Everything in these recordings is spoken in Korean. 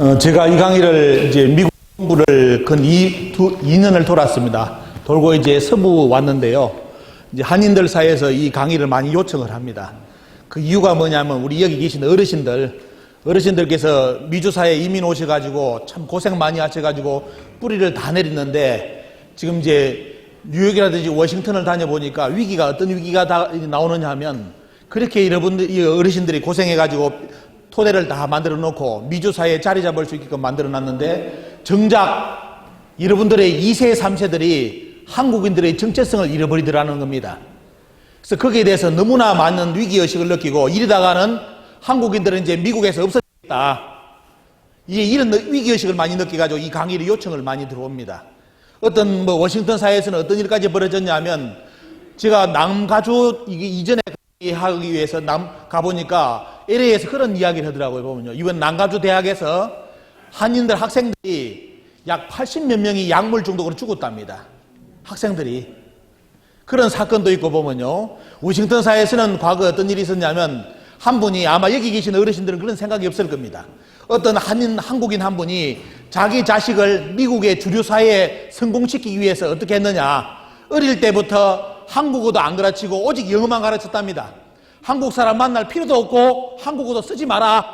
어, 제가 이 강의를 이제 미국 공부를 근 2, 두, 2년을 돌았습니다. 돌고 이제 서부 왔는데요. 이제 한인들 사이에서 이 강의를 많이 요청을 합니다. 그 이유가 뭐냐면 우리 여기 계신 어르신들, 어르신들께서 미주사에 이민 오셔가지고 참 고생 많이 하셔가지고 뿌리를 다 내렸는데 지금 이제 뉴욕이라든지 워싱턴을 다녀보니까 위기가 어떤 위기가 다 나오느냐 하면 그렇게 여러분들, 이 어르신들이 고생해가지고 토대를 다 만들어 놓고 미주사회에 자리 잡을 수 있게끔 만들어 놨는데 정작 여러분들의 2세, 3세들이 한국인들의 정체성을 잃어버리더라는 겁니다. 그래서 거기에 대해서 너무나 많은 위기의식을 느끼고 이러다가는 한국인들은 이제 미국에서 없어지겠다. 이게 이런 위기의식을 많이 느껴가지고 이 강의를 요청을 많이 들어옵니다. 어떤 뭐 워싱턴 사회에서는 어떤 일까지 벌어졌냐면 제가 남가주 이전에 하기 위해서 남 가보니까 LA에서 그런 이야기를 하더라고요. 보면요. 이번 남가주 대학에서 한인들 학생들이 약 80몇 명이 약물 중독으로 죽었답니다. 학생들이. 그런 사건도 있고 보면요. 워싱턴 사회에서는 과거 어떤 일이 있었냐면 한 분이 아마 여기 계신 어르신들은 그런 생각이 없을 겁니다. 어떤 한인, 한국인 한 분이 자기 자식을 미국의 주류 사회에 성공시키기 위해서 어떻게 했느냐. 어릴 때부터 한국어도 안 가르치고 오직 영어만 가르쳤답니다. 한국 사람 만날 필요도 없고 한국어도 쓰지 마라.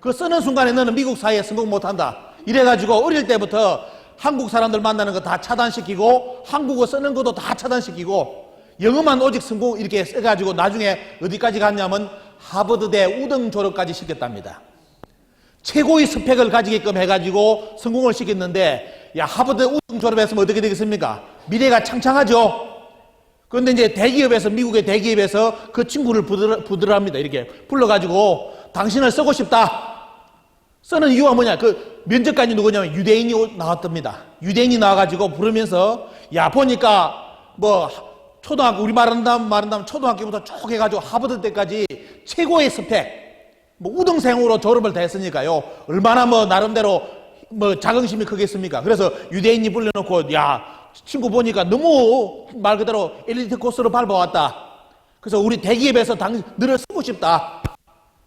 그 쓰는 순간에 너는 미국 사회에 성공 못한다. 이래가지고 어릴 때부터 한국 사람들 만나는 거 다 차단시키고 한국어 쓰는 것도 다 차단시키고 영어만 오직 성공 이렇게 써가지고 나중에 어디까지 갔냐면 하버드대 우등 졸업까지 시켰답니다. 최고의 스펙을 가지게끔 해가지고 성공을 시켰는데 야 하버드 우등 졸업했으면 어떻게 되겠습니까? 미래가 창창하죠. 그런데 이제 대기업에서 미국의 대기업에서 그 친구를 부들, 부들합니다. 이렇게 불러가지고 당신을 쓰고 싶다. 쓰는 이유가 뭐냐? 그 면접관이 누구냐면 유대인이 나왔답니다. 유대인이 나와가지고 부르면서 야 보니까 뭐 초등학교 우리 말한다면 말한다면 초등학교부터 쭉 해가지고 하버드 때까지 최고의 스펙 뭐 우등생으로 졸업을 다 했으니까요. 얼마나 뭐 나름대로 뭐 자긍심이 크겠습니까? 그래서 유대인이 불러놓고 야 친구 보니까 너무 말 그대로 엘리트 코스로 밟아왔다. 그래서 우리 대기업에서 당 너를 쓰고 싶다.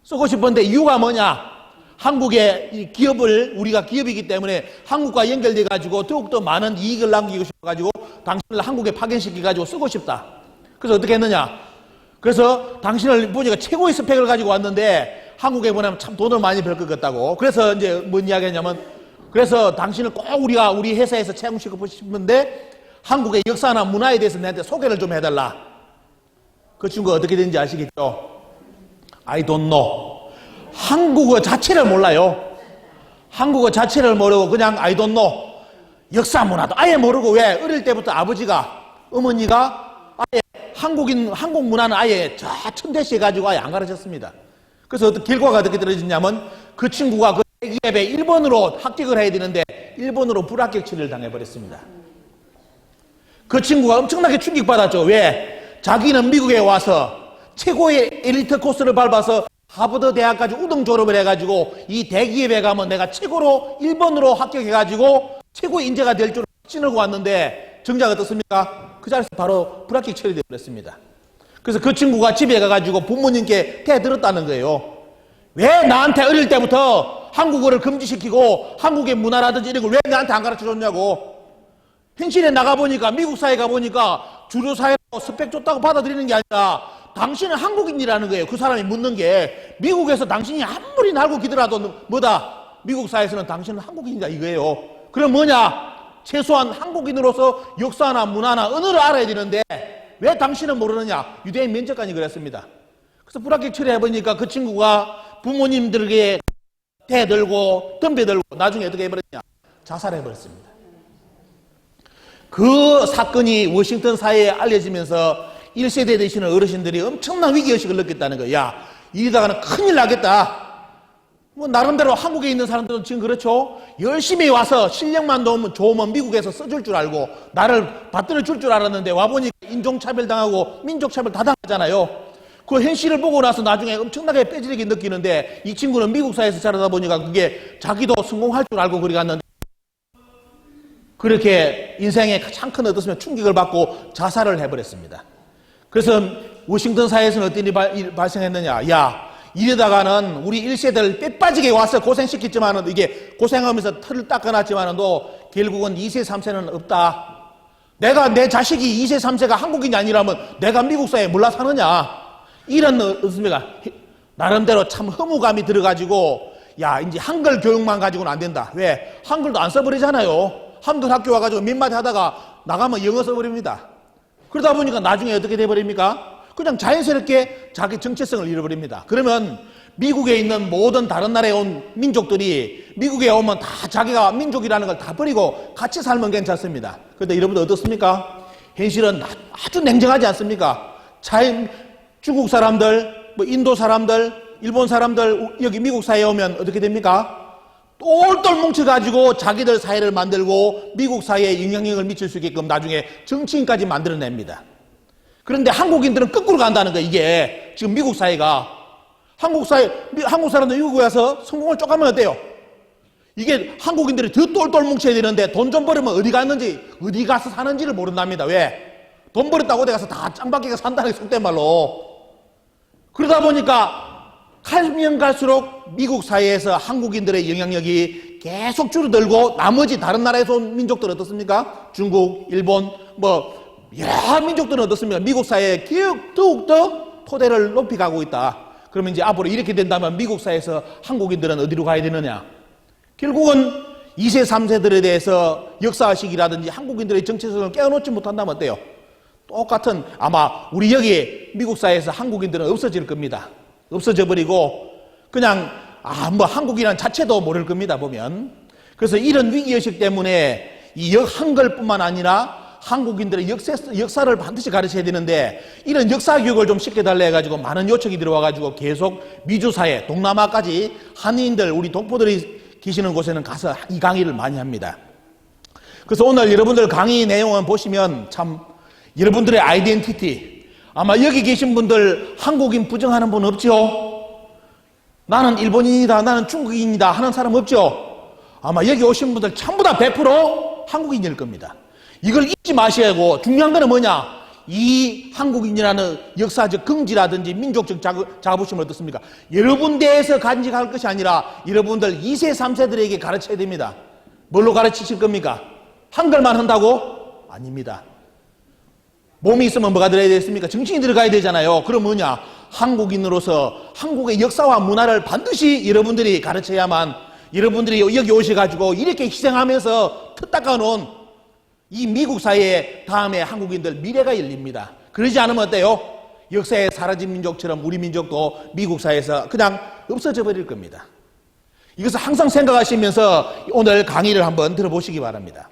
쓰고 싶은데 이유가 뭐냐? 한국의 이 기업을 우리가 기업이기 때문에 한국과 연결돼 가지고 더욱더 많은 이익을 남기고 싶어 가지고 당신을 한국에 파견시켜 가지고 쓰고 싶다. 그래서 어떻게 했느냐? 그래서 당신을 보니까 최고의 스펙을 가지고 왔는데 한국에 보내면 참 돈을 많이 벌 것 같다고. 그래서 이제 뭔 이야기 했냐면 그래서 당신을 꼭 우리가 우리 회사에서 채용시키고 싶은데 한국의 역사나 문화에 대해서 내한테 소개를 좀 해달라. 그 친구가 어떻게 되는지 아시겠죠? I don't know. 한국어 자체를 몰라요. 한국어 자체를 모르고 그냥 I don't know. 역사 문화도 아예 모르고 왜 어릴 때부터 아버지가 어머니가 아예 한국인 한국 문화는 아예 저 천대시 해가지고 아예 안 가르쳤습니다. 그래서 어떤 결과가 어떻게 떨어지냐면 그 친구가 그 대기업에 1번으로 합격을 해야 되는데 1번으로 불합격 처리를 당해버렸습니다. 그 친구가 엄청나게 충격받았죠. 왜? 자기는 미국에 와서 최고의 엘리트 코스를 밟아서 하버드 대학까지 우등 졸업을 해가지고 이 대기업에 가면 내가 최고로 1번으로 합격해가지고 최고의 인재가 될 줄 찌르고 왔는데 정작 어떻습니까? 그 자리에서 바로 불합격 처리되어 버렸습니다. 그래서 그 친구가 집에 가가지고 부모님께 대들었다는 거예요. 왜 나한테 어릴 때부터 한국어를 금지시키고 한국의 문화라든지 이런 걸 왜 나한테 안 가르쳐 줬냐고. 현실에 나가보니까 미국 사회 가보니까 주류 사회로 스펙 줬다고 받아들이는 게 아니라 당신은 한국인이라는 거예요. 그 사람이 묻는 게 미국에서 당신이 아무리 날고 기더라도 뭐다? 미국 사회에서는 당신은 한국인이다 이거예요. 그럼 뭐냐? 최소한 한국인으로서 역사나 문화나 언어를 알아야 되는데 왜 당신은 모르느냐? 유대인 면접관이 그랬습니다. 그래서 불합격 처리해보니까 그 친구가 부모님들에게 대들고 덤벼들고 나중에 어떻게 해버렸냐? 자살해버렸습니다. 그 사건이 워싱턴 사회에 알려지면서 1세대 되시는 어르신들이 엄청난 위기의식을 느꼈다는 거야. 야, 이러다가는 큰일 나겠다. 뭐, 나름대로 한국에 있는 사람들은 지금 그렇죠. 열심히 와서 실력만 도우면 좋으면 미국에서 써줄 줄 알고, 나를 받들어 줄 줄 알았는데, 와보니까 인종차별 당하고, 민족차별 다 당하잖아요. 그 현실을 보고 나서 나중에 엄청나게 빼지르게 느끼는데, 이 친구는 미국 사회에서 자라다 보니까 그게 자기도 성공할 줄 알고 그리 갔는데, 그렇게 인생에 가장 큰 어떻으면 충격을 받고 자살을 해버렸습니다. 그래서 워싱턴 사회에서는 어떤 일이 발생했느냐. 야, 이러다가는 우리 1세들 빼빠지게 와서 고생시켰지만은 이게 고생하면서 틀을 닦아놨지만은 도 결국은 2세, 3세는 없다. 내가 내 자식이 2세, 3세가 한국인이 아니라면 내가 미국 사회에 몰라 사느냐. 이런 어, 어떻습니까? 나름대로 참 허무감이 들어가지고 야 이제 한글 교육만 가지고는 안 된다. 왜? 한글도 안 써버리잖아요. 한글 학교 와가지고 민마디 하다가 나가면 영어 써버립니다. 그러다 보니까 나중에 어떻게 돼버립니까? 그냥 자연스럽게 자기 정체성을 잃어버립니다. 그러면 미국에 있는 모든 다른 나라에 온 민족들이 미국에 오면 다 자기가 민족이라는 걸 다 버리고 같이 살면 괜찮습니다. 그런데 여러분들 어떻습니까? 현실은 아주 냉정하지 않습니까? 자연, 중국 사람들, 뭐 인도 사람들, 일본 사람들 여기 미국 사회에 오면 어떻게 됩니까? 똘똘 뭉쳐가지고 자기들 사회를 만들고 미국 사회에 영향력을 미칠 수 있게끔 나중에 정치인까지 만들어냅니다. 그런데 한국인들은 거꾸로 간다는 거 이게 지금 미국 사회가 한국 사회 미- 한국 사람들 미국에 와서 성공을 쪼가면 어때요? 이게 한국인들이 더 똘똘 뭉쳐야 되는데 돈 좀 벌으면 어디 갔는지 어디 가서 사는지를 모른답니다. 왜? 돈 벌었다고 어디 가서 다 짱박기가 산다는 게 속된 말로 그러다 보니까 가면 갈수록 미국 사회에서 한국인들의 영향력이 계속 줄어들고 나머지 다른 나라에서 온 민족들은 어떻습니까? 중국, 일본, 뭐 여러 민족들은 어떻습니까? 미국 사회에 더욱더 토대를 높이 가고 있다. 그러면 이제 앞으로 이렇게 된다면 미국 사회에서 한국인들은 어디로 가야 되느냐? 결국은 2세, 3세들에 대해서 역사식이라든지 한국인들의 정체성을 깨어놓지 못한다면 어때요? 똑같은 아마 우리 여기 미국 사회에서 한국인들은 없어질 겁니다. 없어져 버리고 그냥 아 뭐 한국이란 자체도 모를 겁니다 보면. 그래서 이런 위기 의식 때문에 이역 한글뿐만 아니라 한국인들의 역사, 역사를 반드시 가르쳐야 되는데 이런 역사 교육을 좀 시켜달래 해가지고 많은 요청이 들어와가지고 계속 미주 사회, 동남아까지 한인들, 우리 동포들이 계시는 곳에는 가서 이 강의를 많이 합니다. 그래서 오늘 여러분들 강의 내용을 보시면 참 여러분들의 아이덴티티 아마 여기 계신 분들 한국인 부정하는 분 없죠? 나는 일본인이다, 나는 중국인이다 하는 사람 없죠? 아마 여기 오신 분들 전부 다 100% 한국인일 겁니다. 이걸 잊지 마셔야고 중요한 거는 뭐냐? 이 한국인이라는 역사적 긍지라든지 민족적 자부- 자부심을 어떻습니까? 여러분 대에서 간직할 것이 아니라 여러분들 2세, 3세들에게 가르쳐야 됩니다. 뭘로 가르치실 겁니까? 한글만 한다고? 아닙니다. 몸이 있으면 뭐가 들어야 되겠습니까? 정신이 들어가야 되잖아요. 그럼 뭐냐? 한국인으로서 한국의 역사와 문화를 반드시 여러분들이 가르쳐야만 여러분들이 여기 오셔가지고 이렇게 희생하면서 틀 닦아 놓은 이 미국 사회에 다음에 한국인들 미래가 열립니다. 그러지 않으면 어때요? 역사에 사라진 민족처럼 우리 민족도 미국 사회에서 그냥 없어져 버릴 겁니다. 이것을 항상 생각하시면서 오늘 강의를 한번 들어보시기 바랍니다.